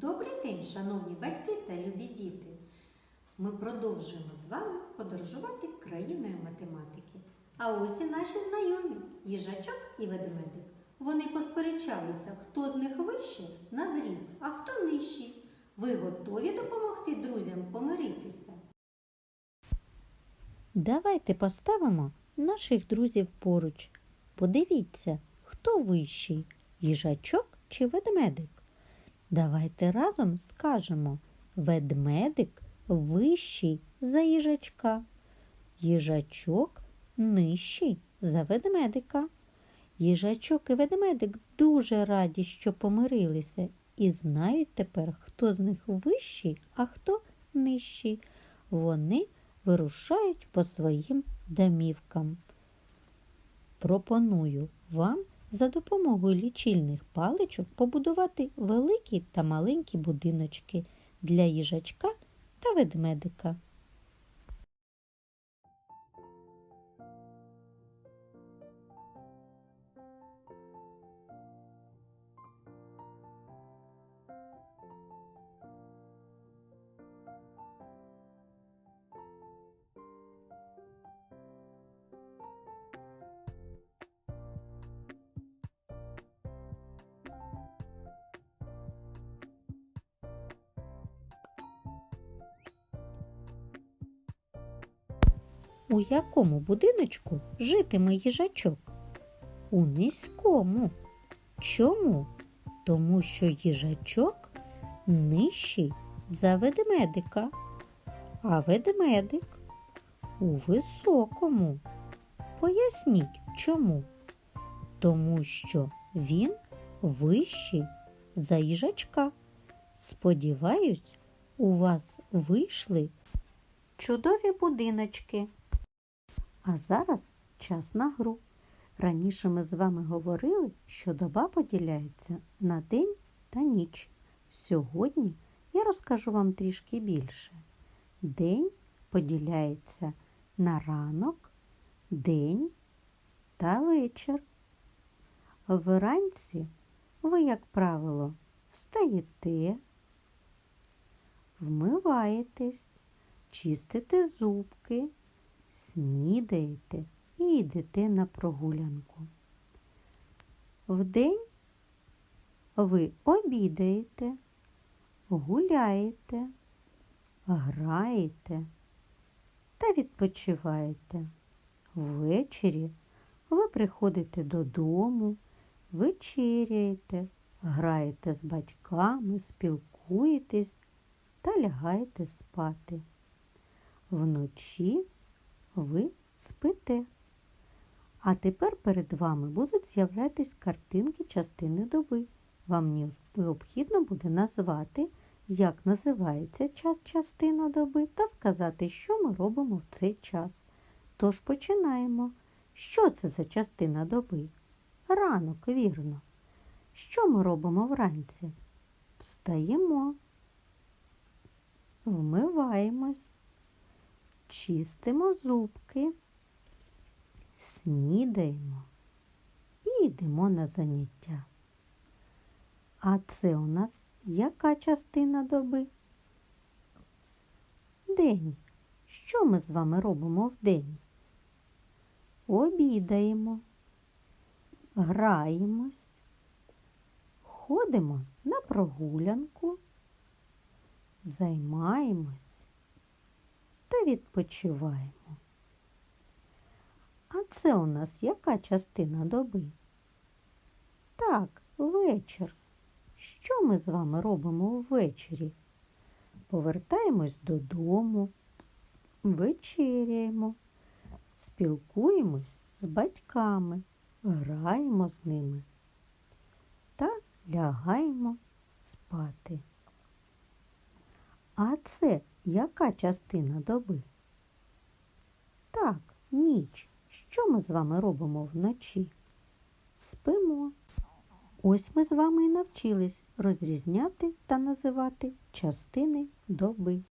Добрий день, шановні батьки та любі діти! Ми продовжуємо з вами подорожувати країною математики. А ось і наші знайомі їжачок і ведмедик. Вони посперечалися, хто з них вищий на зріст, а хто нижчий. Ви готові допомогти друзям помиритися? Давайте поставимо наших друзів поруч. Подивіться, хто вищий їжачок чи ведмедик. Давайте разом скажемо ведмедик вищий за їжачка, їжачок нижчий за ведмедика. Їжачок і ведмедик дуже раді, що помирилися, і знають тепер, хто з них вищий, а хто нижчий. Вони вирушають по своїм домівкам. Пропоную вам за допомогою лічильних паличок побудувати великі та маленькі будиночки для їжачка та ведмедика. У якому будиночку житиме їжачок? У низькому. Чому? Тому що їжачок нижчий за ведмедика, а ведмедик у високому. Поясніть чому? Тому що він вищий за їжачка. Сподіваюсь, у вас вийшли чудові будиночки. А зараз час на гру. Раніше ми з вами говорили, що доба поділяється на день та ніч. Сьогодні я розкажу вам трішки більше. День поділяється на ранок, день та вечір. Вранці ви, як правило, встаєте, вмиваєтесь, чистите зубки, снідаєте і йдете на прогулянку. Вдень ви обідаєте, гуляєте, граєте та відпочиваєте. Ввечері ви приходите додому, вечеряєте, граєте з батьками, спілкуєтесь та лягаєте спати. Вночі ви спите. А тепер перед вами будуть з'являтись картинки частини доби. Вам необхідно буде назвати, як називається час частина доби, та сказати, що ми робимо в цей час. Тож починаємо. Що це за частина доби? Ранок, вірно. Що ми робимо вранці? Встаємо, вмиваємось, чистимо зубки, снідаємо і йдемо на заняття. А це у нас яка частина доби? День. Що ми з вами робимо в день? Обідаємо, граємось, ходимо на прогулянку, займаємось відпочиваємо. А це у нас яка частина доби? Так, вечір. Що ми з вами робимо ввечері? Повертаємось додому, вечеряємо, спілкуємось з батьками, граємо з ними та лягаємо спати. А це яка частина доби? Так, ніч. Що ми з вами робимо вночі? Спимо. Ось ми з вами і навчились розрізняти та називати частини доби.